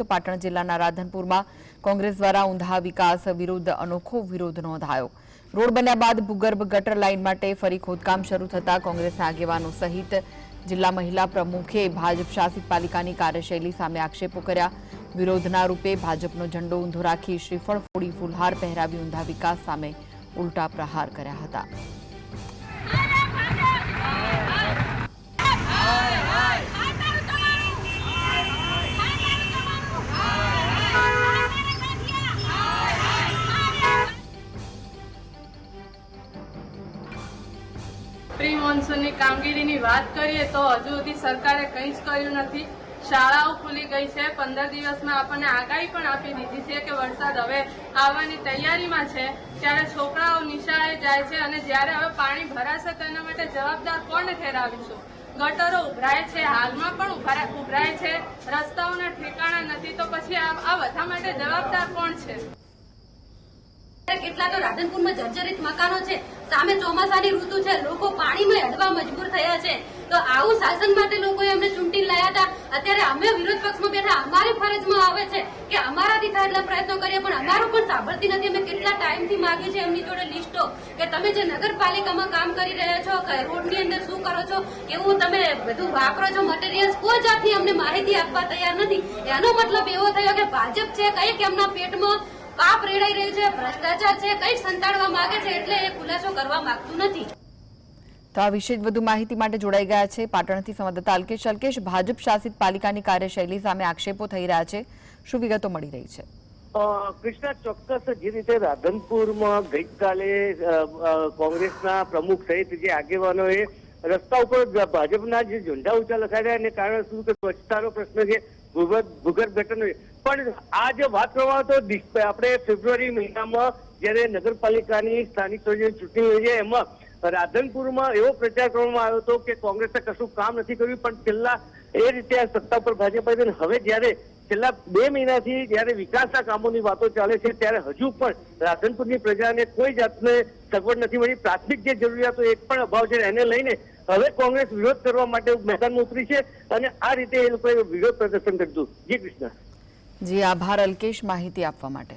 તો પાટણ જિલ્લાના રાધનપુરમાં કોંગ્રેસ દ્વારા ઊંધા વિકાસ વિરુદ્ધ અનોખો વિરોધ નોંધાયો. રોડ બન્યા બાદ ભૂગર્ભ ગટર લાઇન માટે ફરી ખોદકામ શરૂ થતા કોંગ્રેસના આગેવાનો સહિત જિલ્લા મહિલા પ્રમુખે ભાજપ શાસિત પાલિકાની કાર્યશૈલી સામે આક્ષેપો કર્યા. વિરોધના રૂપે ભાજપનો ઝંડો ઊંધો રાખી શ્રીફળ ફોડી ફુલહાર પહેરાવી ઊંધા વિકાસ સામે ઉલટા પ્રહાર કર્યા હતા. પ્રી મોન્સૂનની કામગીરીની વાત કરીએ તો હજુ સુધી સરકારે કંઈ જ કર્યું નથી. શાળાઓ ખુલી ગઈ છે. પંદર દિવસમાં આપણને આગાહી પણ આપી દીધી છે કે વરસાદ હવે આવવાની તૈયારીમાં છે. ત્યારે છોકરાઓ નિશાળે જાય છે અને જ્યારે હવે પાણી ભરાશે તો એના માટે જવાબદાર કોણ ઠેરાવીશું? ગટરો ઉભરાય છે, હાલમાં પણ ઉભરા- ઉભરાય છે. રસ્તાઓના ઠેકાણા નથી તો પછી આ બધા માટે જવાબદાર કોણ છે? કેટલા તો રાધનપુરમાં જર્જરિત મકાનો છે. સામે ચોમાસાની ઋતુ છે. લોકો પાણીમાં અડવા મજબૂર થયા છે. તો આવું શાસન માટે લોકોએ અમને ચૂંટી લાયા હતા. અત્યારે અમે વિરોધ પક્ષમાં બેઠા. અમારી ફરજમાં આવે છે કે અમારાથી થાય એટલા પ્રયત્નો કરીએ, પણ અમારું પણ સાંભળતી નથી. અમે કેટલા ટાઈમથી માગીએ છીએ એમની જોડે લિસ્ટો કે તમે જે નગરપાલિકામાં કામ કરી રહ્યા છો રોડની અંદર શું કરો છો, કેવું તમે બધું વાપરો છો મટીરિયલ્સ કોઈ જાતની અમને માહિતી આપવા તૈયાર નથી. એનો મતલબ એવો થયો કે ભાજપ છે, કંઈક એમના પેટમાં પાપ રેડાઈ રહ્યું છે ભ્રષ્ટાચાર છે કંઈક સંતાડવા માંગે છે એટલે એ ખુલાસો કરવા માંગતું નથી. તો આ વિશે વધુ માહિતી માટે જોડાઈ ગયા છે પાટણથી સંવાદદાતા અલ્કેશ. અલ્કેશ ભાજપ શાસિત પાલિકાની કાર્યશૈલી સામે આક્ષેપો થઈ રહ્યા છે. શું વિગતો મળી રહી છે? કૃષ્ણા ચોક્કસ જે રીતે રાધનપુરમાં ગઈકાલે કોંગ્રેસના પ્રમુખ સહિત જે આગેવાનોએ રસ્તા ઉપર ભાજપના જે ઝંડા ઊંચા લખાડ્યા એને કારણે શું કે સ્વચ્છતાનો પ્રશ્ન છે ભૂગર્ભ ગટરનો છે. પણ આ જે વાત કરવામાં તો આપણે ફેબ્રુઆરી મહિનામાં જ્યારે નગરપાલિકાની સ્થાનિક સ્વરાજ્યની ચૂંટણી છે, એમાં રાધનપુરમાં એવો પ્રચાર કરવામાં આવ્યો હતો કે કોંગ્રેસે કશું કામ નથી કર્યું, પણ છેલ્લા એ રીતે આ સત્તા પર ભાજપ આવી હવે જ્યારે છેલ્લા બે મહિનાથી જ્યારે વિકાસના કામોની વાતો ચાલે છે, ત્યારે હજુ પણ રાધનપુરની પ્રજાને કોઈ જાતને સગવડ નથી મળી. પ્રાથમિક જે જરૂરિયાતો એક પણ અભાવ છે એને લઈને હવે કોંગ્રેસ વિરોધ કરવા માટે મેદાનમાં ઉતરી છે અને આ રીતે એ લોકોએ વિરોધ પ્રદર્શન કર્યું જી કૃષ્ણ. જી આભાર અલ્કેશ માહિતી આપવા માટે.